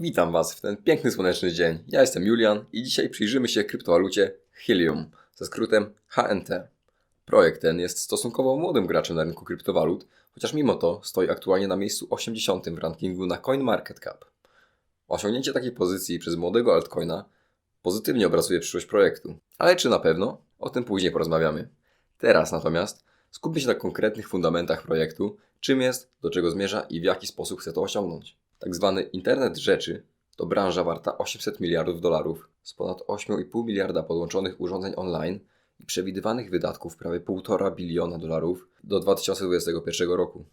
Witam Was w ten piękny słoneczny dzień. Ja jestem Julian i dzisiaj przyjrzymy się kryptowalucie Helium ze skrótem HNT. Projekt ten jest stosunkowo młodym graczem na rynku kryptowalut, chociaż mimo to stoi aktualnie na miejscu 80 w rankingu na CoinMarketCap. Osiągnięcie takiej pozycji przez młodego altcoina pozytywnie obrazuje przyszłość projektu. Ale czy na pewno? O tym później porozmawiamy. Teraz natomiast skupmy się na konkretnych fundamentach projektu, czym jest, do czego zmierza i w jaki sposób chce to osiągnąć. Tak zwany Internet Rzeczy to branża warta 800 miliardów dolarów z ponad 8,5 miliarda podłączonych urządzeń online i przewidywanych wydatków prawie 1,5 biliona dolarów do 2021 roku.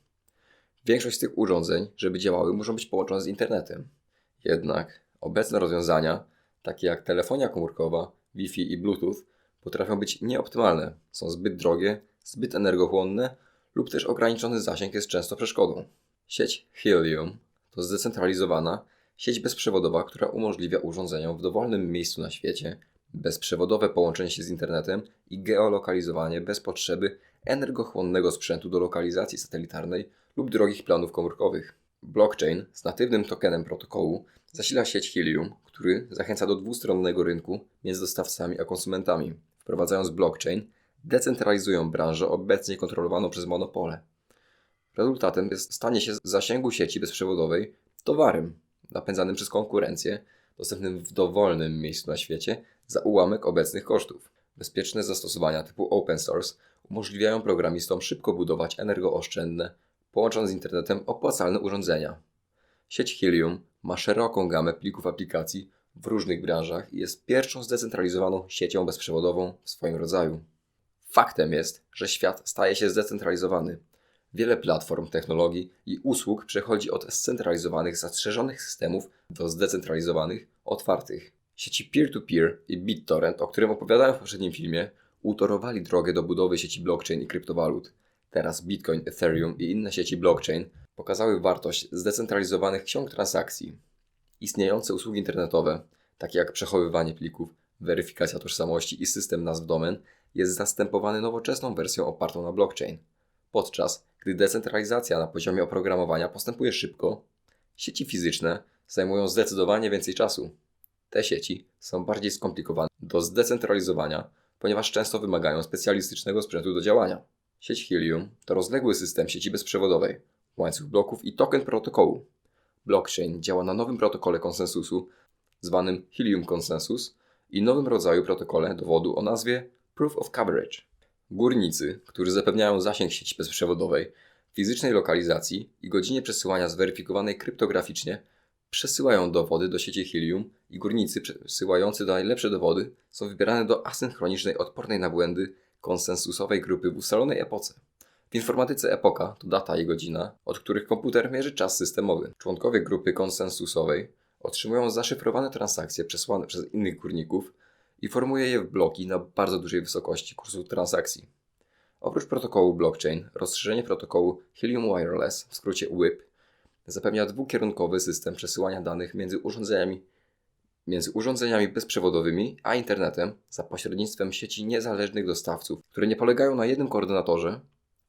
Większość z tych urządzeń, żeby działały, muszą być połączone z internetem. Jednak obecne rozwiązania, takie jak telefonia komórkowa, Wi-Fi i Bluetooth, potrafią być nieoptymalne, są zbyt drogie, zbyt energochłonne lub też ograniczony zasięg jest często przeszkodą. Sieć Helium to zdecentralizowana sieć bezprzewodowa, która umożliwia urządzeniom w dowolnym miejscu na świecie bezprzewodowe połączenie się z internetem i geolokalizowanie bez potrzeby energochłonnego sprzętu do lokalizacji satelitarnej lub drogich planów komórkowych. Blockchain z natywnym tokenem protokołu zasila sieć Helium, który zachęca do dwustronnego rynku między dostawcami a konsumentami. Wprowadzając blockchain, decentralizują branżę obecnie kontrolowaną przez monopole. Rezultatem jest stanie się z zasięgu sieci bezprzewodowej towarem napędzanym przez konkurencję, dostępnym w dowolnym miejscu na świecie za ułamek obecnych kosztów. Bezpieczne zastosowania typu open source umożliwiają programistom szybko budować energooszczędne, połączone z internetem opłacalne urządzenia. Sieć Helium ma szeroką gamę plików aplikacji w różnych branżach i jest pierwszą zdecentralizowaną siecią bezprzewodową w swoim rodzaju. Faktem jest, że świat staje się zdecentralizowany. Wiele platform, technologii i usług przechodzi od scentralizowanych, zastrzeżonych systemów do zdecentralizowanych, otwartych. Sieci peer-to-peer i BitTorrent, o którym opowiadałem w poprzednim filmie, utorowali drogę do budowy sieci blockchain i kryptowalut. Teraz Bitcoin, Ethereum i inne sieci blockchain pokazały wartość zdecentralizowanych ksiąg transakcji. Istniejące usługi internetowe, takie jak przechowywanie plików, weryfikacja tożsamości i system nazw domen, jest zastępowany nowoczesną wersją opartą na blockchain. Podczas gdy decentralizacja na poziomie oprogramowania postępuje szybko, sieci fizyczne zajmują zdecydowanie więcej czasu. Te sieci są bardziej skomplikowane do zdecentralizowania, ponieważ często wymagają specjalistycznego sprzętu do działania. Sieć Helium to rozległy system sieci bezprzewodowej, łańcuch bloków i token protokołu. Blockchain działa na nowym protokole konsensusu, zwanym Helium Consensus, i nowym rodzaju protokole dowodu o nazwie Proof of Coverage. Górnicy, którzy zapewniają zasięg sieci bezprzewodowej, fizycznej lokalizacji i godzinie przesyłania zweryfikowanej kryptograficznie, przesyłają dowody do sieci Helium i górnicy przesyłający najlepsze dowody są wybierane do asynchronicznej, odpornej na błędy konsensusowej grupy w ustalonej epoce. W informatyce epoka to data i godzina, od których komputer mierzy czas systemowy. Członkowie grupy konsensusowej otrzymują zaszyfrowane transakcje przesłane przez innych górników i formuje je w bloki na bardzo dużej wysokości kursu transakcji. Oprócz protokołu blockchain, rozszerzenie protokołu Helium Wireless, w skrócie WIP, zapewnia dwukierunkowy system przesyłania danych między urządzeniami, między urządzeniami bezprzewodowymi a internetem za pośrednictwem sieci niezależnych dostawców, które nie polegają na jednym koordynatorze,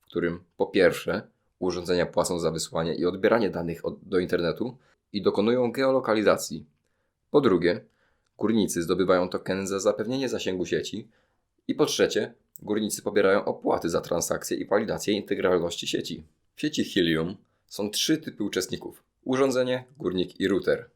w którym po pierwsze urządzenia płacą za wysłanie i odbieranie danych od, do internetu i dokonują geolokalizacji. Po drugie, Górnicy zdobywają tokeny za zapewnienie zasięgu sieci. I po trzecie, górnicy pobierają opłaty za transakcje i walidację integralności sieci. W sieci Helium są trzy typy uczestników: urządzenie, górnik i router.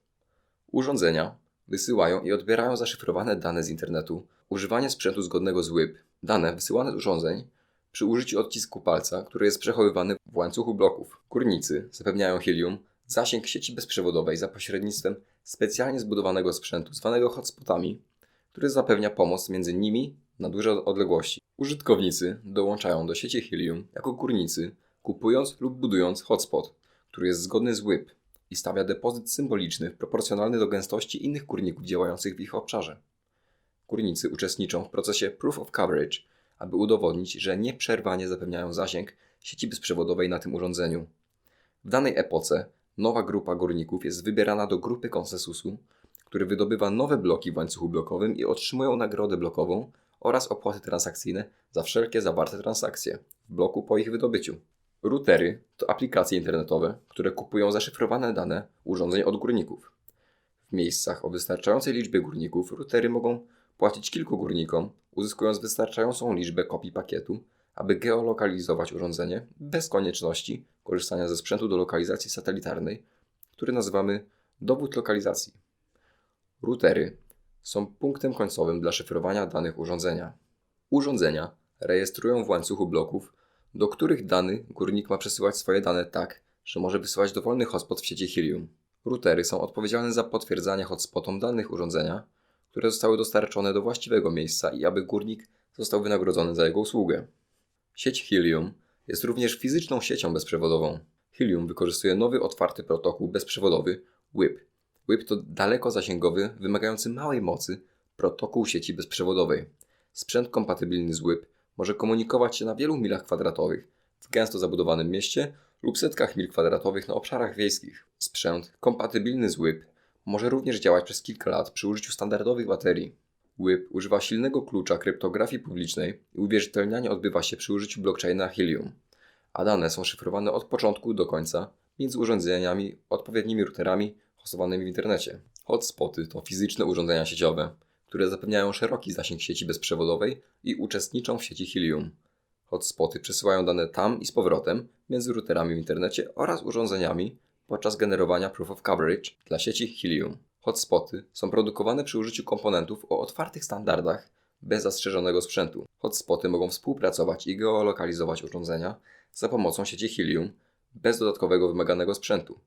Urządzenia wysyłają i odbierają zaszyfrowane dane z internetu, używanie sprzętu zgodnego z WIP, dane wysyłane z urządzeń przy użyciu odcisku palca, który jest przechowywany w łańcuchu bloków. Górnicy zapewniają Helium zasięg sieci bezprzewodowej za pośrednictwem specjalnie zbudowanego sprzętu zwanego hotspotami, który zapewnia pomoc między nimi na duże odległości. Użytkownicy dołączają do sieci Helium jako górnicy, kupując lub budując hotspot, który jest zgodny z WIP i stawia depozyt symboliczny proporcjonalny do gęstości innych górników działających w ich obszarze. Górnicy uczestniczą w procesie Proof of Coverage, aby udowodnić, że nieprzerwanie zapewniają zasięg sieci bezprzewodowej na tym urządzeniu. W danej epoce nowa grupa górników jest wybierana do grupy konsensusu, który wydobywa nowe bloki w łańcuchu blokowym i otrzymują nagrodę blokową oraz opłaty transakcyjne za wszelkie zawarte transakcje w bloku po ich wydobyciu. Routery to aplikacje internetowe, które kupują zaszyfrowane dane urządzeń od górników. W miejscach o wystarczającej liczbie górników routery mogą płacić kilku górnikom, uzyskując wystarczającą liczbę kopii pakietu, aby geolokalizować urządzenie bez konieczności korzystania ze sprzętu do lokalizacji satelitarnej, który nazywamy dowód lokalizacji. Routery są punktem końcowym dla szyfrowania danych urządzenia. Urządzenia rejestrują w łańcuchu bloków, do których dany górnik ma przesyłać swoje dane tak, że może wysyłać dowolny hotspot w sieci Helium. Routery są odpowiedzialne za potwierdzanie hotspotom danych urządzenia, które zostały dostarczone do właściwego miejsca i aby górnik został wynagrodzony za jego usługę. Sieć Helium jest również fizyczną siecią bezprzewodową. Helium wykorzystuje nowy otwarty protokół bezprzewodowy WIP. WIP to daleko-zasięgowy, wymagający małej mocy protokół sieci bezprzewodowej. Sprzęt kompatybilny z WIP może komunikować się na wielu milach kwadratowych w gęsto zabudowanym mieście lub setkach mil kwadratowych na obszarach wiejskich. Sprzęt kompatybilny z WIP może również działać przez kilka lat przy użyciu standardowych baterii. WIP używa silnego klucza kryptografii publicznej i uwierzytelnianie odbywa się przy użyciu blockchaina Helium, a dane są szyfrowane od początku do końca między urządzeniami, odpowiednimi routerami hostowanymi w internecie. Hotspoty to fizyczne urządzenia sieciowe, które zapewniają szeroki zasięg sieci bezprzewodowej i uczestniczą w sieci Helium. Hotspoty przesyłają dane tam i z powrotem między routerami w internecie oraz urządzeniami podczas generowania Proof of Coverage dla sieci Helium. Hotspoty są produkowane przy użyciu komponentów o otwartych standardach bez zastrzeżonego sprzętu. Hotspoty mogą współpracować i geolokalizować urządzenia za pomocą sieci Helium bez dodatkowego wymaganego sprzętu.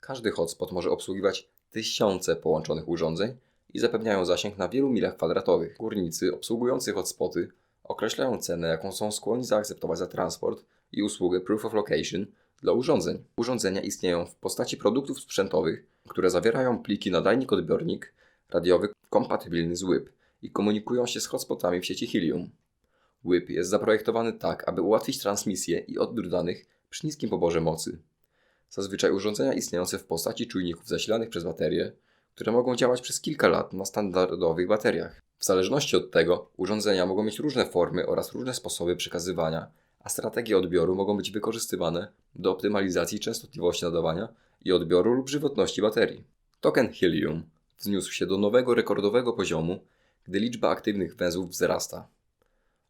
Każdy hotspot może obsługiwać tysiące połączonych urządzeń i zapewniają zasięg na wielu milach kwadratowych. Górnicy obsługujący hotspoty określają cenę, jaką są skłonni zaakceptować za transport i usługę Proof of Location dla urządzeń. Urządzenia istnieją w postaci produktów sprzętowych, które zawierają pliki nadajnik odbiornik radiowy kompatybilny z WIP i komunikują się z hotspotami w sieci Helium. WIP jest zaprojektowany tak, aby ułatwić transmisję i odbiór danych przy niskim poborze mocy. Zazwyczaj urządzenia istniejące w postaci czujników zasilanych przez baterie, które mogą działać przez kilka lat na standardowych bateriach. W zależności od tego, urządzenia mogą mieć różne formy oraz różne sposoby przekazywania, a strategie odbioru mogą być wykorzystywane do optymalizacji częstotliwości nadawania i odbioru lub żywotności baterii. Token Helium wzniósł się do nowego rekordowego poziomu, gdy liczba aktywnych węzłów wzrasta.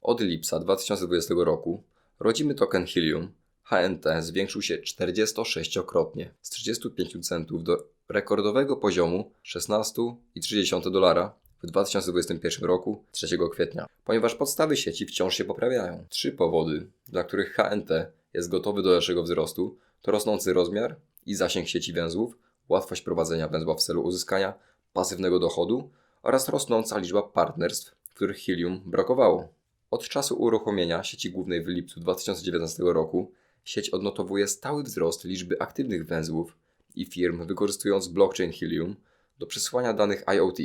Od lipca 2020 roku rodzimy token Helium HNT zwiększył się 46-krotnie z 35 centów do rekordowego poziomu 16,3 dolara w 2021 roku 3 kwietnia, ponieważ podstawy sieci wciąż się poprawiają. Trzy powody, dla których HNT jest gotowy do dalszego wzrostu, to rosnący rozmiar i zasięg sieci węzłów, łatwość prowadzenia węzła w celu uzyskania pasywnego dochodu oraz rosnąca liczba partnerstw, w których helium brakowało. Od czasu uruchomienia sieci głównej w lipcu 2019 roku sieć odnotowuje stały wzrost liczby aktywnych węzłów i firm wykorzystując blockchain Helium do przesyłania danych IoT,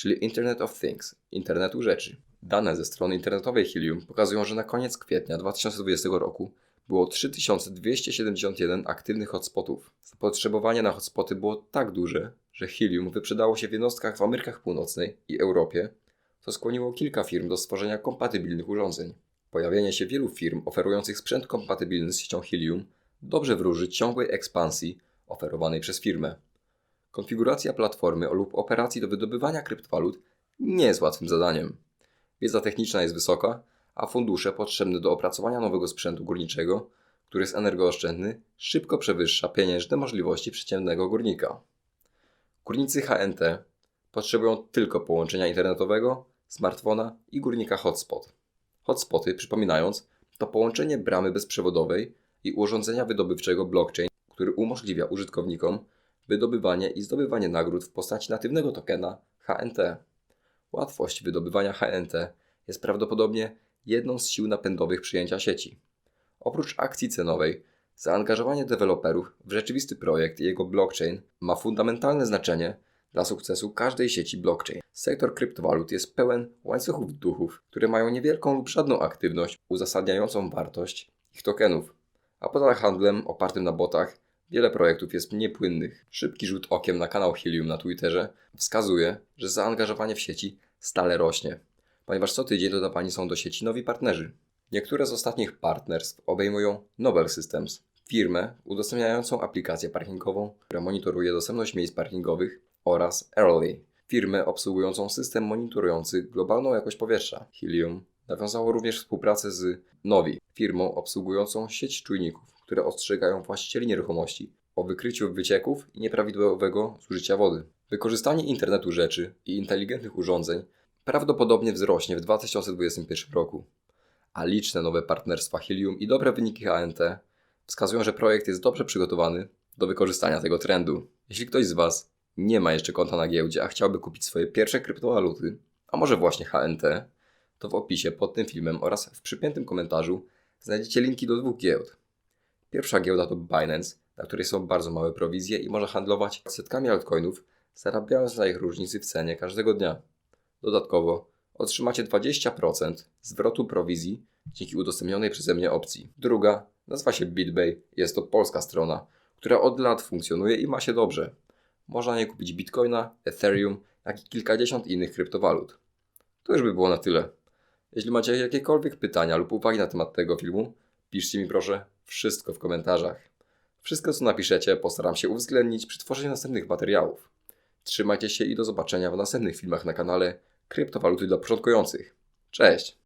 czyli Internet of Things, internetu rzeczy. Dane ze strony internetowej Helium pokazują, że na koniec kwietnia 2020 roku było 3271 aktywnych hotspotów. Zapotrzebowanie na hotspoty było tak duże, że Helium wyprzedało się w jednostkach w Amerykach Północnej i Europie, co skłoniło kilka firm do stworzenia kompatybilnych urządzeń. Pojawienie się wielu firm oferujących sprzęt kompatybilny z siecią Helium dobrze wróży ciągłej ekspansji oferowanej przez firmę. Konfiguracja platformy lub operacji do wydobywania kryptowalut nie jest łatwym zadaniem. Wiedza techniczna jest wysoka, a fundusze potrzebne do opracowania nowego sprzętu górniczego, który jest energooszczędny, szybko przewyższa pieniężne możliwości przeciętnego górnika. Górnicy HNT potrzebują tylko połączenia internetowego, smartfona i górnika hotspot. Hotspoty, przypominając, to połączenie bramy bezprzewodowej i urządzenia wydobywczego blockchain, który umożliwia użytkownikom wydobywanie i zdobywanie nagród w postaci natywnego tokena HNT. Łatwość wydobywania HNT jest prawdopodobnie jedną z sił napędowych przyjęcia sieci. Oprócz akcji cenowej, zaangażowanie deweloperów w rzeczywisty projekt i jego blockchain ma fundamentalne znaczenie dla sukcesu każdej sieci blockchain. Sektor kryptowalut jest pełen łańcuchów duchów, które mają niewielką lub żadną aktywność uzasadniającą wartość ich tokenów. A poza handlem opartym na botach, wiele projektów jest niepłynnych. Szybki rzut okiem na kanał Helium na Twitterze wskazuje, że zaangażowanie w sieci stale rośnie, ponieważ co tydzień dodawani są do sieci nowi partnerzy. Niektóre z ostatnich partnerstw obejmują Nobel Systems, firmę udostępniającą aplikację parkingową, która monitoruje dostępność miejsc parkingowych oraz Early, firmę obsługującą system monitorujący globalną jakość powietrza. Helium nawiązało również współpracę z Novi, firmą obsługującą sieć czujników, które ostrzegają właścicieli nieruchomości o wykryciu wycieków i nieprawidłowego zużycia wody. Wykorzystanie internetu rzeczy i inteligentnych urządzeń prawdopodobnie wzrośnie w 2021 roku, a liczne nowe partnerstwa Helium i dobre wyniki HNT wskazują, że projekt jest dobrze przygotowany do wykorzystania tego trendu. Jeśli ktoś z Was nie ma jeszcze konta na giełdzie, a chciałby kupić swoje pierwsze kryptowaluty, a może właśnie HNT, to w opisie pod tym filmem oraz w przypiętym komentarzu znajdziecie linki do dwóch giełd. Pierwsza giełda to Binance, na której są bardzo małe prowizje i można handlować setkami altcoinów, zarabiając na ich różnicy w cenie każdego dnia. Dodatkowo otrzymacie 20% zwrotu prowizji dzięki udostępnionej przeze mnie opcji. Druga nazywa się BitBay. Jest to polska strona, która od lat funkcjonuje i ma się dobrze. Można nie kupić Bitcoina, Ethereum, jak i kilkadziesiąt innych kryptowalut. To już by było na tyle. Jeśli macie jakiekolwiek pytania lub uwagi na temat tego filmu, piszcie mi proszę wszystko w komentarzach. Wszystko co napiszecie postaram się uwzględnić przy tworzeniu następnych materiałów. Trzymajcie się i do zobaczenia w następnych filmach na kanale Kryptowaluty dla początkujących. Cześć!